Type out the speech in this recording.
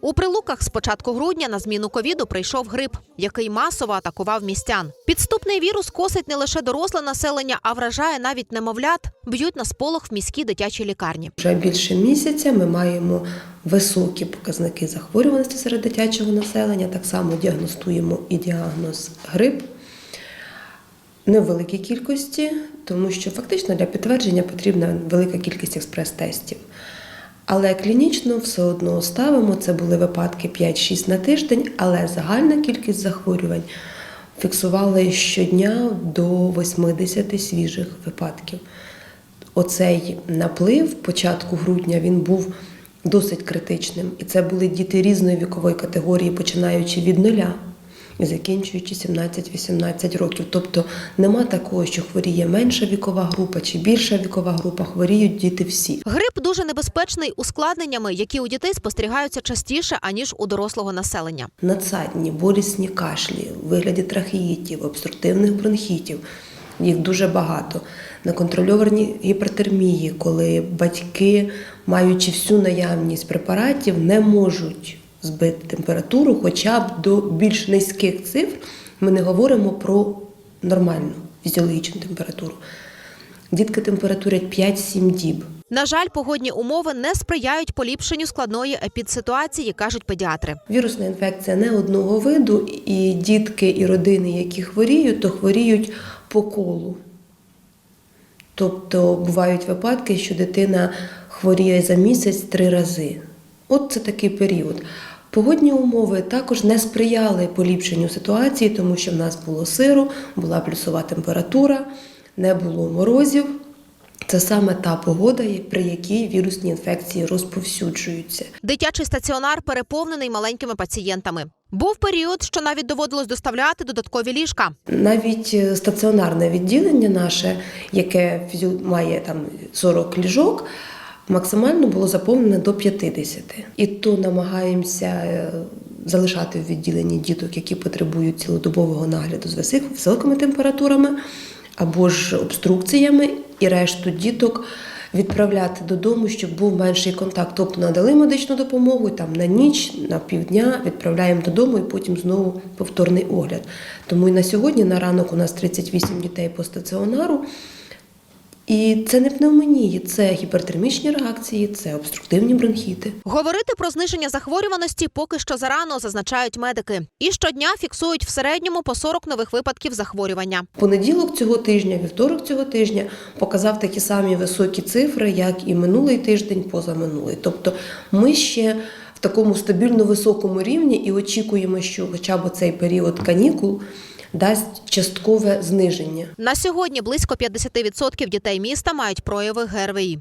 У прилуках з початку грудня на зміну ковіду прийшов грип, який масово атакував містян. Підступний вірус косить не лише доросле населення, а вражає навіть немовлят. Б'ють на сполох в міській дитячій лікарні. Вже більше місяця ми маємо високі показники захворюваності серед дитячого населення. Так само діагностуємо і діагноз грип. Не в великій кількості, тому що фактично для підтвердження потрібна велика кількість експрес-тестів. Але клінічно все одно ставимо. Це були випадки 5-6 на тиждень, але загальна кількість захворювань фіксували щодня до 80 свіжих випадків. Оцей наплив початку грудня він був досить критичним. І це були діти різної вікової категорії, починаючи від нуля закінчуючи 17-18 років. Тобто нема такого, що хворіє менша вікова група чи більша вікова група, хворіють діти всі. Грип дуже небезпечний ускладненнями, які у дітей спостерігаються частіше аніж у дорослого населення. Надсадні, болісні кашлі вигляді трахеїтів, обструктивних бронхітів. Їх дуже багато. Неконтрольовані гіпертермії, коли батьки, маючи всю наявність препаратів, не можуть збити температуру хоча б до більш низьких цифр. Ми не говоримо про нормальну фізіологічну температуру. Дітки температурять 5-7 діб. На жаль, погодні умови не сприяють поліпшенню складної епідситуації, кажуть педіатри. Вірусна інфекція не одного виду, і дітки і родини, які хворіють, то хворіють по колу. Тобто бувають випадки, що дитина хворіє за місяць три рази. От це такий період. Погодні умови також не сприяли поліпшенню ситуації, тому що в нас було сиро, була плюсова температура, не було морозів. Це саме та погода, при якій вірусні інфекції розповсюджуються. Дитячий стаціонар переповнений маленькими пацієнтами. Був період, що навіть доводилось доставляти додаткові ліжка. Навіть е, стаціонарне відділення наше, яке має там 40 ліжок, максимально було заповнене до 50. І то намагаємося е, залишати в відділенні діток, які потребують цілодобового нагляду з висок- високими температурами або ж обструкціями, і решту діток відправляти додому, щоб був менший контакт. Тобто надали медичну допомогу там на ніч, на півдня відправляємо додому і потім знову повторний огляд. Тому і на сьогодні на ранок у нас 38 дітей по стаціонару. І це не пневмонії, це гіпертермічні реакції, це обструктивні бронхіти. Говорити про зниження захворюваності поки що зарано, зазначають медики. І щодня фіксують в середньому по 40 нових випадків захворювання. Понеділок цього тижня, вівторок цього тижня показав такі самі високі цифри, як і минулий тиждень, позаминулий. Тобто ми ще в такому стабільно високому рівні і очікуємо, що хоча б цей період канікул дасть часткове зниження. На сьогодні близько 50% дітей міста мають прояви ГРВІ.